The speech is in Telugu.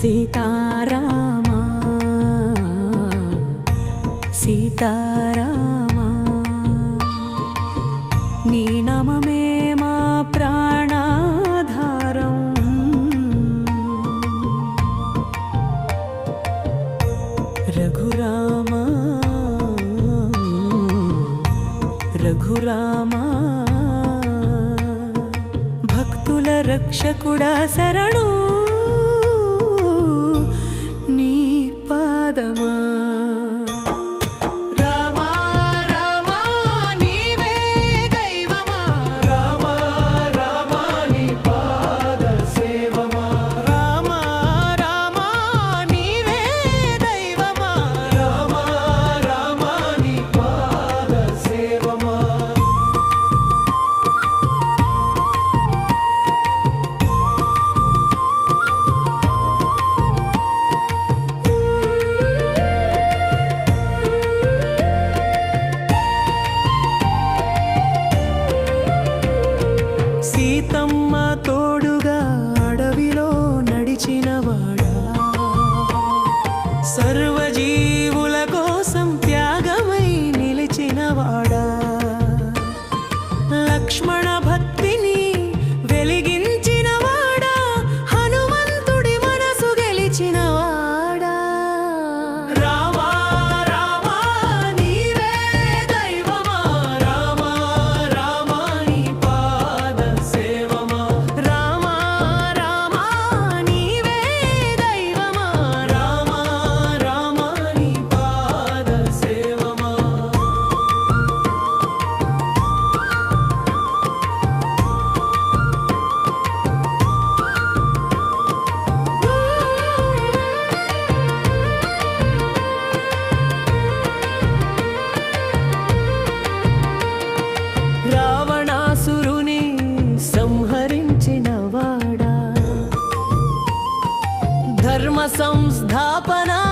సీతారామా సీతారామా. నీ నమమే మా ప్రాణాధారం. రఘురామా రఘురామా. భక్తుల రక్షకుడా శరణు. సంస్థాపనా